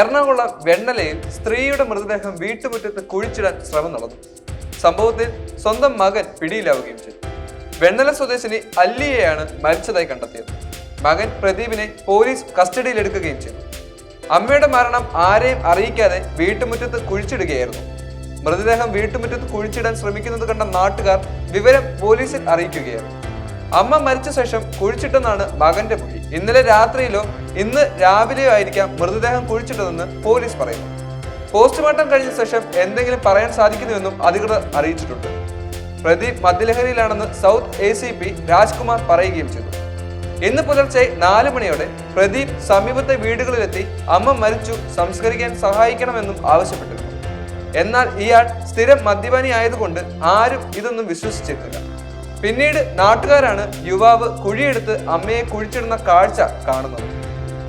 എറണാകുളം വെണ്ണലയിൽ സ്ത്രീയുടെ മൃതദേഹം വീട്ടുമുറ്റത്ത് കുഴിച്ചിടാൻ ശ്രമം നടന്നു. സംഭവത്തിൽ സ്വന്തം മകൻ പിടിയിലാവുകയും ചെയ്തു. വെണ്ണല സ്വദേശിനി അല്ലിയെയാണ് മരിച്ചതായി കണ്ടെത്തിയത്. മകൻ പ്രദീപിനെ പോലീസ് കസ്റ്റഡിയിലെടുക്കുകയും ചെയ്തു. അമ്മയുടെ മരണം ആരെയും അറിയിക്കാതെ വീട്ടുമുറ്റത്ത് കുഴിച്ചിടുകയായിരുന്നു. മൃതദേഹം വീട്ടുമുറ്റത്ത് കുഴിച്ചിടാൻ ശ്രമിക്കുന്നത് കണ്ട നാട്ടുകാർ വിവരം പോലീസിൽ അറിയിക്കുകയായിരുന്നു. അമ്മ മരിച്ച ശേഷം കുഴിച്ചിട്ടെന്നാണ് മകന്റെ മൊഴി. ഇന്നലെ രാത്രിയിലോ ഇന്ന് രാവിലെയോ ആയിരിക്കാം മൃതദേഹം കുഴിച്ചിട്ടതെന്ന് പോലീസ് പറയുന്നു. പോസ്റ്റ്മോർട്ടം കഴിഞ്ഞ ശേഷം എന്തെങ്കിലും പറയാൻ സാധിക്കുന്നുവെന്നും അധികൃതർ അറിയിച്ചിട്ടുണ്ട്. Pradeep മദ്യലഹരിയിലാണെന്ന് south A C P Rajkumar പറയുകയും ചെയ്തു. ഇന്ന് പുലർച്ചെ നാല് മണിയോടെ പ്രദീപ് സമീപത്തെ വീടുകളിലെത്തി അമ്മ മരിച്ചു സംസ്കരിക്കാൻ സഹായിക്കണമെന്നും ആവശ്യപ്പെട്ടിരുന്നു. എന്നാൽ ഇയാൾ സ്ഥിരം മദ്യപാനി ആയതുകൊണ്ട് ആരും ഇതൊന്നും വിശ്വസിച്ചിരുന്നില്ല. പിന്നീട് നാട്ടുകാരാണ് യുവാവ് കുഴിയെടുത്ത് അമ്മയെ കുഴിച്ചിടുന്ന കാഴ്ച കാണുന്നത്.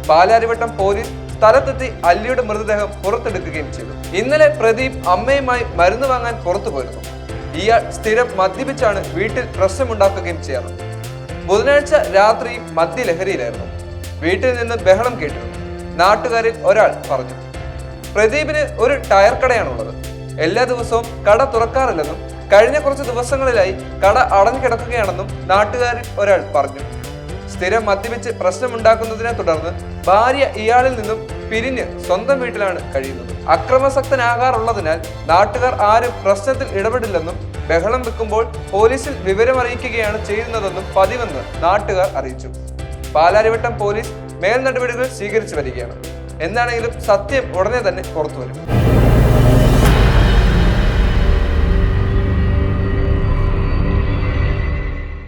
പാലാരിവട്ടം പോലീസ് സ്ഥലത്തെത്തി അല്ലിയുടെ മൃതദേഹം പുറത്തെടുക്കുകയും ചെയ്തു. ഇന്നലെ പ്രദീപ് അമ്മയുമായി മരുന്ന് വാങ്ങാൻ പുറത്തു പോയിരുന്നു. ഇയാൾ സ്ഥിരം മദ്യപിച്ചാണ് വീട്ടിൽ പ്രശ്നമുണ്ടാക്കുകയും ചെയ്യാറ് ബുധനാഴ്ച രാത്രി മദ്യലഹരിയിലായിരുന്നു. വീട്ടിൽ നിന്ന് ബഹളം കേട്ടിരുന്നു നാട്ടുകാരിൽ ഒരാൾ പറഞ്ഞു പ്രദീപിന് ഒരു ടയർ കടയാണുള്ളത്. എല്ലാ ദിവസവും കട തുറക്കാറില്ലെന്നും കഴിഞ്ഞ കുറച്ച് ദിവസങ്ങളിലായി കട അടഞ്ഞു കിടക്കുകയാണെന്നും നാട്ടുകാരിൽ ഒരാൾ പറഞ്ഞു. സ്ഥിരം മദ്യപിച്ച് പ്രശ്നമുണ്ടാക്കുന്നതിനെ തുടർന്ന് ഭാര്യ ഇയാളിൽ നിന്നും പിരിഞ്ഞ് സ്വന്തം വീട്ടിലാണ് കഴിയുന്നത്. അക്രമസക്തനാകാറുള്ളതിനാൽ നാട്ടുകാർ ആരും പ്രശ്നത്തിൽ ഇടപെടില്ലെന്നും ബഹളം വെക്കുമ്പോൾ പോലീസിൽ വിവരമറിയിക്കുകയാണ് ചെയ്യുന്നതെന്നും പതിവെന്ന് നാട്ടുകാർ അറിയിച്ചു. പാലാരിവട്ടം പോലീസ് മേൽ നടപടികൾ സ്വീകരിച്ചു വരികയാണ്. എന്താണെങ്കിലും സത്യം ഉടനെ തന്നെ പുറത്തു വരും